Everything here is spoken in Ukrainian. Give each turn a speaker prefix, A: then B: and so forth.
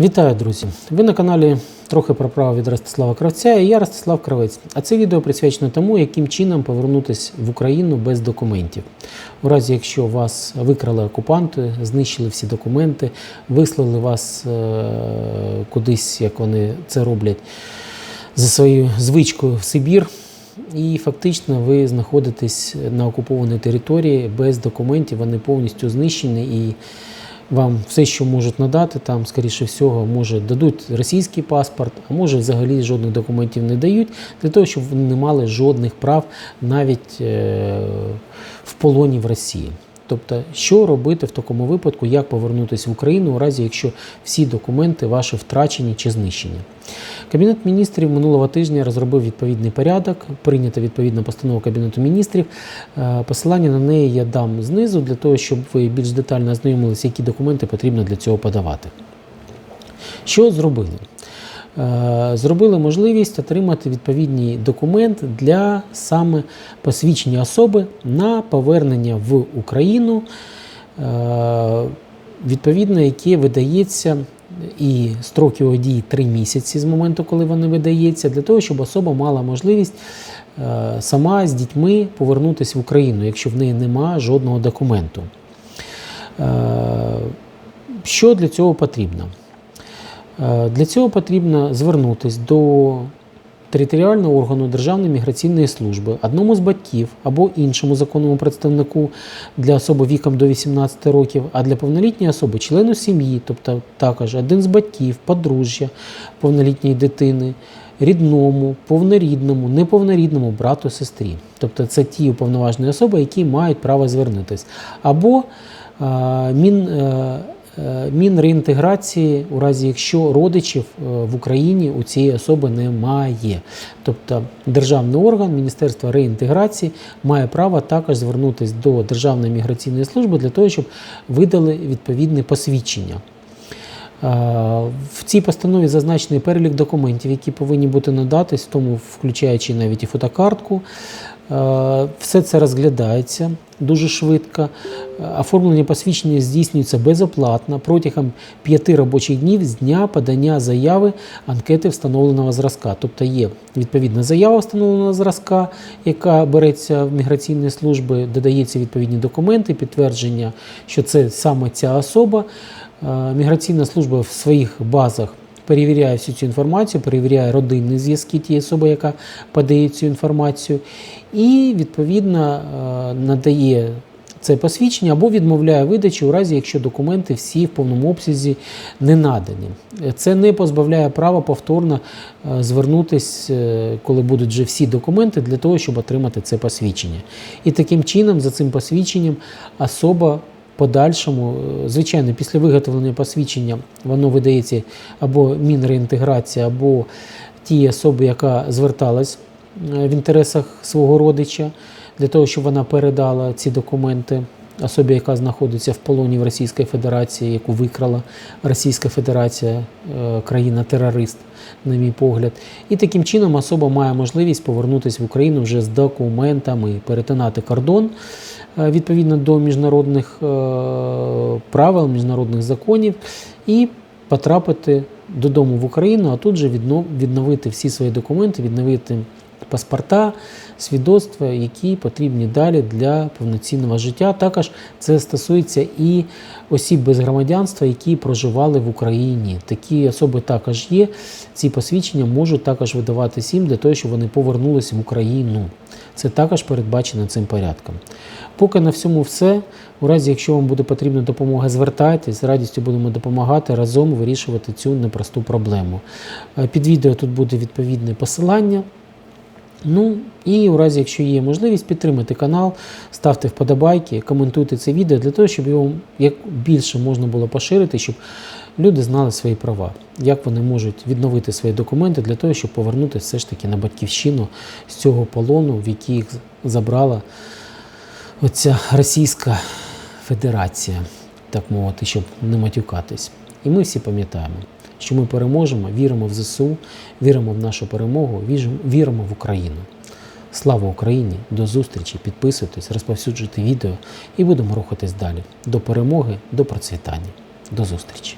A: Вітаю, друзі! Ви на каналі трохи про право від Ростислава Кравця і я Ростислав Кравець. А це відео присвячено тому, яким чином повернутися в Україну без документів. У разі, якщо вас викрали окупанти, знищили всі документи, вислали вас е- кудись, як вони це роблять, за своєю звичкою в Сибір. І фактично ви знаходитесь на окупованій території без документів, вони повністю знищені і вам все, що можуть надати, там, скоріше всього, може дадуть російський паспорт, а може взагалі жодних документів не дають, для того, щоб вони не мали жодних прав навіть е- в полоні в Росії. Тобто, що робити в такому випадку, як повернутися в Україну, у разі якщо всі документи ваші втрачені чи знищені. Кабінет міністрів минулого тижня розробив відповідний порядок, прийнята відповідна постанова Кабінету міністрів. Е, Посилання на неї я дам знизу для того, щоб ви більш детально ознайомилися, які документи потрібно для цього подавати. Що зробили? Е, Зробили можливість отримати відповідний документ для саме посвідчення особи на повернення в Україну, е, відповідно, яке видається і строки його дії 3 місяці з моменту, коли вони видається, для того, щоб особа мала можливість е, сама з дітьми повернутися в Україну, якщо в неї нема жодного документу. Е, Що для цього потрібно? Е, Для цього потрібно звернутися до територіального органу Державної міграційної служби, одному з батьків або іншому законному представнику для особи віком до 18 років, а для повнолітньої особи члену сім'ї, тобто також один з батьків, подружжя повнолітньої дитини, рідному, повнорідному, неповнорідному брату, сестрі. Тобто це ті уповноважені особи, які мають право звернутися. Або е, мін. е, е, Мінреінтеграції, у разі якщо родичів е, в Україні у цієї особи немає. Тобто державний орган Міністерства реінтеграції має право також звернутися до Державної міграційної служби для того, щоб видали відповідне посвідчення. Е, В цій постанові зазначений перелік документів, які повинні бути надатись, в тому включаючи навіть і фотокартку. Е, Все це розглядається дуже швидко. Оформлення посвідчення здійснюється безоплатно протягом п'яти робочих днів з дня подання заяви анкети встановленого зразка. Тобто є відповідна заява встановленого зразка, яка береться в міграційні служби, додається відповідні документи, підтвердження, що це саме ця особа. Е, Міграційна служба в своїх базах перевіряє всю цю інформацію, перевіряє родинні зв'язки тієї особи, яка подає цю інформацію, і відповідно е, надає це посвідчення або відмовляє видачі у разі, якщо документи всі в повному обсязі не надані. Це не позбавляє права повторно е, звернутися, е, коли будуть вже всі документи, для того, щоб отримати це посвідчення. І таким чином, за цим посвідченням, особа подальшому, е, звичайно, після виготовлення посвідчення воно видається або мінреінтеграція, або тій особи, яка зверталась е, в інтересах свого родича, для того, щоб вона передала ці документи особі, яка знаходиться в полоні в Російській Федерації, яку викрала Російська Федерація, е, країна-терорист, на мій погляд. І таким чином особа має можливість повернутися в Україну вже з документами, перетинати кордон е, відповідно до міжнародних е, правил, міжнародних законів і потрапити додому в Україну, а тут же відно- відновити всі свої документи, відновити паспорта, свідоцтва, які потрібні далі для повноцінного життя. Також це стосується і осіб без громадянства, які проживали в Україні. Такі особи також є. Ці посвідчення можуть також видаватися їм для того, щоб вони повернулися в Україну. Це також передбачено цим порядком. Поки на всьому все. У разі, якщо вам буде потрібна допомога, звертайтесь, з радістю будемо допомагати разом вирішувати цю непросту проблему. Е, Під відео тут буде відповідне посилання. Ну і у разі, якщо є можливість, підтримати канал, ставте вподобайки, коментуйте це відео для того, щоб його як більше можна було поширити, щоб люди знали свої права, як вони можуть відновити свої документи для того, щоб повернутися все ж таки на батьківщину з цього полону, в який їх забрала оця Російська Федерація, так мовити, щоб не матюкатись. І ми всі пам'ятаємо, що ми переможемо, віримо в ЗСУ, віримо в нашу перемогу, віримо в Україну. Слава Україні! До зустрічі! Підписуйтесь, розповсюджуйте відео і будемо рухатись далі. До перемоги, до процвітання. До зустрічі!